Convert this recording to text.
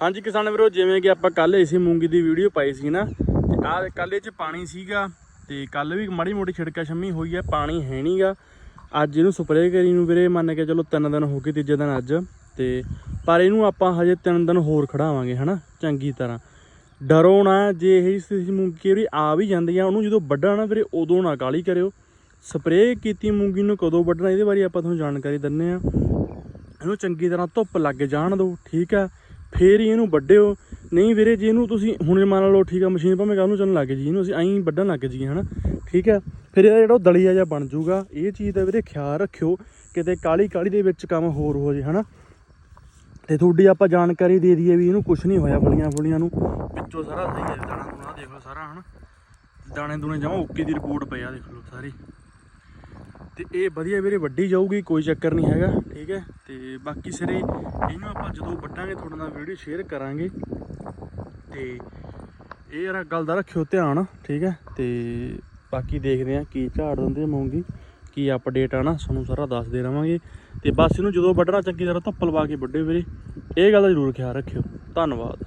ਹਾਂਜੀ ਕਿਸਾਨ ਵੀਰੋ, ਜਿਵੇਂ ਕਿ ਆਪਾਂ ਕੱਲ ਇਸੇ ਮੂੰਗੀ ਦੀ ਵੀਡੀਓ ਪਾਈ ਸੀ ਨਾ, ਤੇ ਆਹ ਕੱਲ ਇਹ ਚ ਪਾਣੀ ਸੀਗਾ, ਤੇ ਕੱਲ ਵੀ ਮਾੜੀ ਮੋਟੀ ਛਿੜਕਾ ਛੰਮੀ ਹੋਈ ਹੈ ਪਾਣੀ ਹੈ ਨਹੀਂਗਾ ਅੱਜ ਇਹਨੂੰ ਸਪਰੇਅ ਕਰੀ ਨੂੰ ਵੀਰੇ, ਮੰਨ ਕੇ ਚਲੋ ਤਿੰਨ ਦਿਨ ਹੋ ਗਏ ਤੀਜੇ ਦਿਨ ਅੱਜ, ਤੇ ਪਰ ਇਹਨੂੰ ਆਪਾਂ ਹਜੇ ਤਿੰਨ ਦਿਨ ਹੋਰ ਖੜਾਵਾਂਗੇ, ਹਨਾ, ਚੰਗੀ ਤਰ੍ਹਾਂ। ਡਰੋ ਨਾ, ਜੇ ਇਹ ਸਥਿਤੀ ਮੂੰਗੀ ਵੀ ਆ ਵੀ ਜਾਂਦੀ ਆ, ਉਹਨੂੰ ਜਦੋਂ ਵੱਢਣਾ ਨਾ ਵੀਰੇ, ਉਦੋਂ ਨਾ ਕਾਲੀ ਕਰਿਓ। ਸਪਰੇਅ ਕੀਤੀ ਮੂੰਗੀ ਨੂੰ ਕਦੋਂ ਵੱਢਣਾ, ਇਹਦੇ ਬਾਰੇ ਆਪਾਂ ਤੁਹਾਨੂੰ ਜਾਣਕਾਰੀ ਦਿੰਨੇ ਆ। ਇਹਨੂੰ ਚੰਗੀ ਤਰ੍ਹਾਂ ਧੁੱਪ ਲੱਗ ਜਾਣ ਦਿਓ, ਠੀਕ ਆ? ਫੇਰ ਹੀ ਇਹਨੂੰ ਵੱਢਿਓ ਨਹੀਂ ਵੀਰੇ, ਜੇ ਇਹਨੂੰ ਤੁਸੀਂ ਹੁਣੇ ਮੰਨ ਲਓ ਠੀਕ ਆ, ਮਸ਼ੀਨ ਭਾਵੇਂ ਕੱਲ ਨੂੰ ਚੱਲਣ ਲੱਗ ਜੀ ਇਹਨੂੰ ਅਸੀਂ ਐਂ ਵੱਢਣ ਲੱਗ ਜੀਏ ਹਨਾ? ਠੀਕ ਹੈ ਫਿਰ ਇਹਦਾ ਜਿਹੜਾ ਉਹ ਦਲੀਆ ਜਿਹਾ ਬਣ ਜਾਊਗਾ। ਇਹ ਚੀਜ਼ ਦਾ ਵੀਰੇ ਖਿਆਲ ਰੱਖਿਓ, ਕਿਤੇ ਕਾਲੀ ਕਾਲੀ ਦੇ ਵਿੱਚ ਕੰਮ ਹੋਰ ਹੋ ਜੇ ਹਨਾ? ਤੇ ਤੁਹਾਡੀ ਆਪਾਂ ਜਾਣਕਾਰੀ ਦੇ ਦਈਏ ਵੀ ਇਹਨੂੰ ਕੁਝ ਨਹੀਂ ਹੋਇਆ ਫਲੀਆਂ ਫੁਲੀਆਂ ਨੂੰ। ਵਿੱਚੋਂ ਸਾਰਾ ਸਹੀ ਹੈ ਦਾਣਾ ਦੁਣਾ ਦੇਖ ਲਓ ਸਾਰਾ, ਹਨਾ? ਦਾਣੇ ਦੁਣੇ ਜਮਾ ਓਕੇ ਦੀ ਰਿਪੋਰਟ ਪਈ ਆ, ਦੇਖ ਲਓ ਸਾਰੀ। ਤੇ ਇਹ ਵਧੀਆ ਵੀਰੇ, ਵੱਡੀ ਜਾਊਗੀ, ਕੋਈ ਚੱਕਰ ਨਹੀਂ ਹੈਗਾ, ਠੀਕ ਹੈ? ਤੇ ਬਾਕੀ ਸਿਰੇ, ਇਹਨੂੰ ਆਪਾਂ ਜਦੋਂ ਵੱਢਾਂਗੇ, ਤੁਹਾਡੇ ਨਾਲ ਵੀਡੀਓ ਸ਼ੇਅਰ ਕਰਾਂਗੇ। ਤੇ ਇਹ ਯਾਰ ਗੱਲ ਦਾ ਰੱਖਿਓ ਧਿਆਨ, ਠੀਕ ਹੈ? ਤੇ ਬਾਕੀ ਦੇਖਦੇ ਆ ਕੀ ਝਾੜ ਦਿੰਦੇ ਮੂੰਗੀ, ਕੀ ਅਪਡੇਟ ਆ ਨਾ, ਤੁਹਾਨੂੰ ਸਾਰਾ ਦੱਸਦੇ ਰਵਾਂਗੇ। ਤੇ ਬਸ ਇਹਨੂੰ ਜਦੋਂ ਵੱਢਣਾ, ਚੰਗੀ ਤਰ੍ਹਾਂ ਧੁੱਪ ਲਵਾ ਕੇ ਵੱਢਿਓ ਵੀਰੇ। ਇਹ ਗੱਲ ਦਾ ਜ਼ਰੂਰ ਖਿਆਲ ਰੱਖਿਓ। ਧੰਨਵਾਦ।